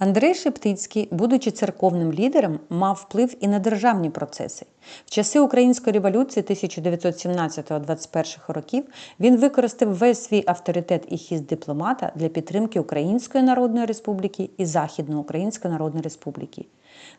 Андрей Шептицький, будучи церковним лідером, мав вплив і на державні процеси. В часи Української революції 1917-21 років він використав весь свій авторитет і хіст дипломата для підтримки Української Народної Республіки і Західноукраїнської Народної Республіки.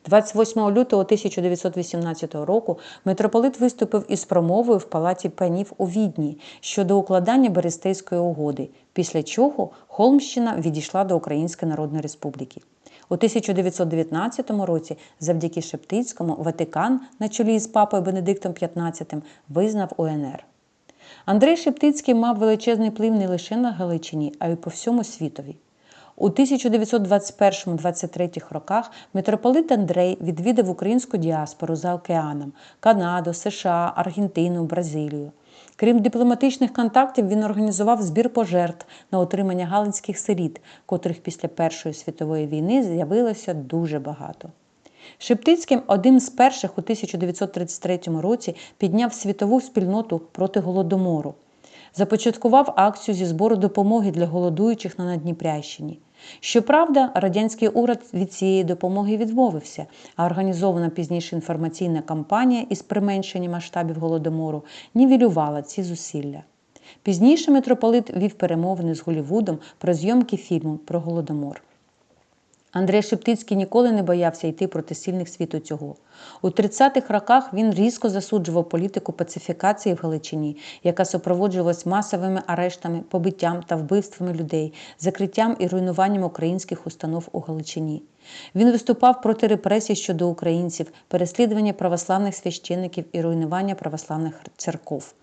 28 лютого 1918 року митрополит виступив із промовою в палаті панів у Відні щодо укладання Берестейської угоди, після чого Холмщина відійшла до Української Народної Республіки. У 1919 році, завдяки Шептицькому, Ватикан на чолі з папою Бенедиктом XV визнав УНР. Андрей Шептицький мав величезний вплив не лише на Галичині, а й по всьому світові. У 1921-23 роках митрополит Андрей відвідав українську діаспору за океаном Канаду, США, Аргентину, Бразилію. Крім дипломатичних контактів, він організував збір пожертв на отримання галицьких сиріт, котрих після Першої світової війни з'явилося дуже багато. Шептицьким одним з перших у 1933 році підняв світову спільноту проти голодомору. Започаткував акцію зі збору допомоги для голодуючих на Надніпрящині. Щоправда, радянський уряд від цієї допомоги відмовився, а організована пізніше інформаційна кампанія із применшення масштабів голодомору нівелювала ці зусилля. Пізніше митрополит вів перемовини з Голівудом про зйомки фільму про голодомор. Андрей Шептицький ніколи не боявся йти проти сильних світу цього. У 30-х роках він різко засуджував політику пацифікації в Галичині, яка супроводжувалась масовими арештами, побиттям та вбивствами людей, закриттям і руйнуванням українських установ у Галичині. Він виступав проти репресій щодо українців, переслідування православних священників і руйнування православних церков.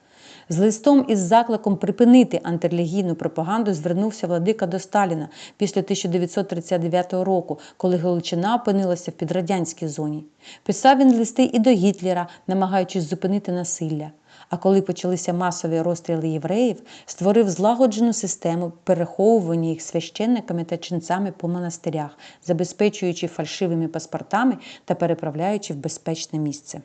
З листом із закликом припинити антирелігійну пропаганду звернувся владика до Сталіна після 1939 року, коли Галичина опинилася в підрадянській зоні. Писав він листи і до Гітлера, намагаючись зупинити насилля. А коли почалися масові розстріли євреїв, створив злагоджену систему переховування їх священниками та ченцями по монастирях, забезпечуючи фальшивими паспортами та переправляючи в безпечне місце.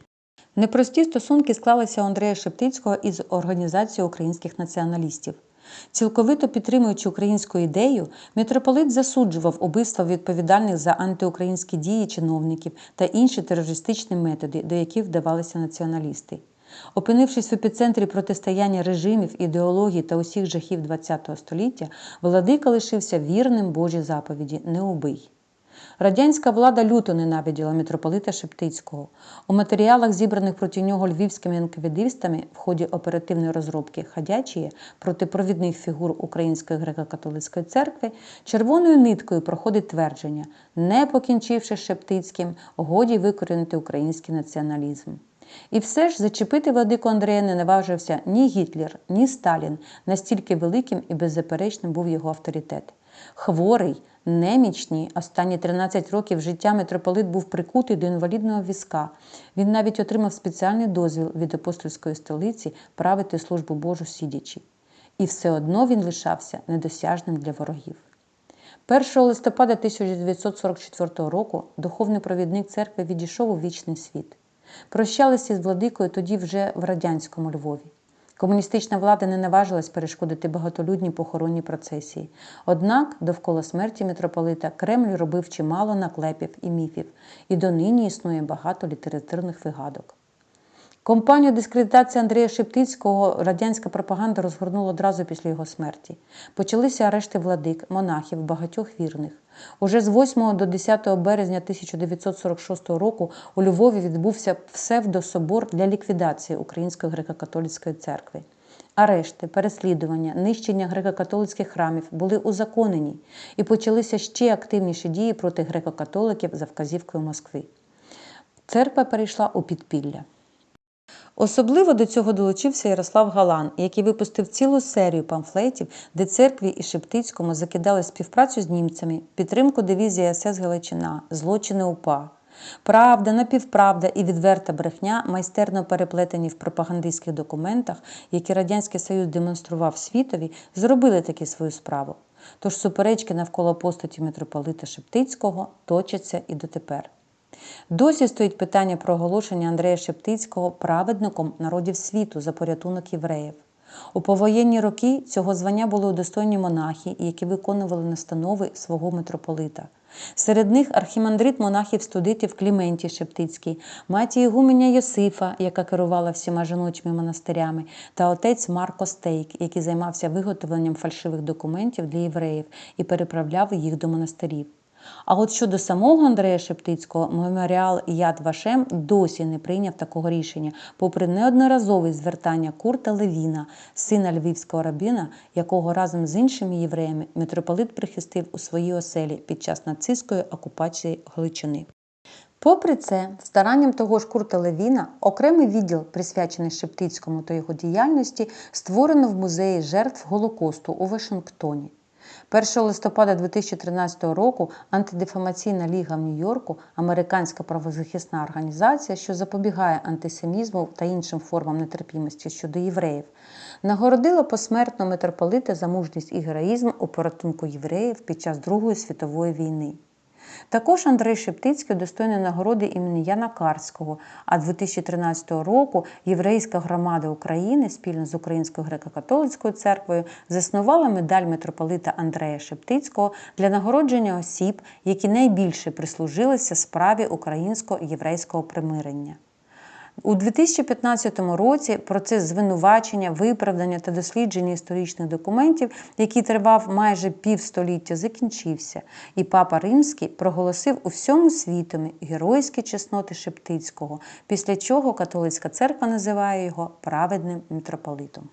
Непрості стосунки склалися у Андрея Шептицького із Організацією українських націоналістів. Цілковито підтримуючи українську ідею, митрополит засуджував убивства відповідальних за антиукраїнські дії чиновників та інші терористичні методи, до яких вдавалися націоналісти. Опинившись в епіцентрі протистояння режимів, ідеологій та усіх жахів ХХ століття, владика лишився вірним Божій заповіді не убий. Радянська влада люто ненавиділа митрополита Шептицького. У матеріалах, зібраних проти нього львівськими енкведистами в ході оперативної розробки «Ходячіє» проти провідних фігур Української греко-католицької церкви, червоною ниткою проходить твердження, не покінчивши Шептицьким, годі викорінити український націоналізм. І все ж зачепити владику Андрея не наважився ні Гітлер, ні Сталін, настільки великим і беззаперечним був його авторитет. Хворий, немічний, останні 13 років життя митрополит був прикутий до інвалідного візка. Він навіть отримав спеціальний дозвіл від апостольської столиці правити службу Божу сидячи. І все одно він лишався недосяжним для ворогів. 1 листопада 1944 року духовний провідник церкви відійшов у вічний світ. Прощалися з владикою тоді вже в радянському Львові. Комуністична влада не наважилась перешкодити багатолюдні похоронні процесії. Однак довкола смерті митрополита Кремль робив чимало наклепів і міфів, і донині існує багато літературних вигадок. Компанію дискредитації Андрія Шептицького радянська пропаганда розгорнула одразу після його смерті. Почалися арешти владик, монахів, багатьох вірних. Уже з 8 до 10 березня 1946 року у Львові відбувся псевдособор для ліквідації Української греко-католицької церкви. Арешти, переслідування, нищення греко-католицьких храмів були узаконені і почалися ще активніші дії проти греко-католиків за вказівкою Москви. Церква перейшла у підпілля. Особливо до цього долучився Ярослав Галан, який випустив цілу серію памфлетів, де церкві і Шептицькому закидали співпрацю з німцями, підтримку дивізії СС Галичина, злочини УПА. Правда, напівправда і відверта брехня, майстерно переплетені в пропагандистських документах, які Радянський Союз демонстрував світові, зробили таки свою справу. Тож суперечки навколо постаті митрополита Шептицького точаться і дотепер. Досі стоїть питання про оголошення Андрея Шептицького праведником народів світу за порятунок євреїв. У повоєнні роки цього звання були удостоєні монахи, які виконували настанови свого митрополита. Серед них архімандрит монахів-студитів Кліментій Шептицький, маті Ігуменя Йосифа, яка керувала всіма жіночими монастирями, та отець Марко Стейк, який займався виготовленням фальшивих документів для євреїв і переправляв їх до монастирів. А от щодо самого Андрея Шептицького, меморіал Яд Вашем досі не прийняв такого рішення, попри неодноразові звертання Курта Левіна, сина львівського рабіна, якого разом з іншими євреями митрополит прихистив у своїй оселі під час нацистської окупації Галичини. Попри це, старанням того ж Курта Левіна, окремий відділ, присвячений Шептицькому та його діяльності, створено в музеї жертв Голокосту у Вашингтоні. 1 листопада 2013 року антидефамаційна ліга в Нью-Йорку, американська правозахисна організація, що запобігає антисемізму та іншим формам нетерпімості щодо євреїв, нагородила посмертно митрополита за мужність і героїзм у порятунку євреїв під час Другої світової війни. Також Андрей Шептицький достойний нагороди імені Яна Карського. А 2013 року єврейська громада України спільно з Українською греко-католицькою церквою заснувала медаль митрополита Андрея Шептицького для нагородження осіб, які найбільше прислужилися справі українсько-єврейського примирення. У 2015 році процес звинувачення, виправдання та дослідження історичних документів, який тривав майже півстоліття, закінчився, і папа Римський проголосив у всьому світомі геройські чесноти Шептицького, після чого католицька церква називає його праведним митрополитом.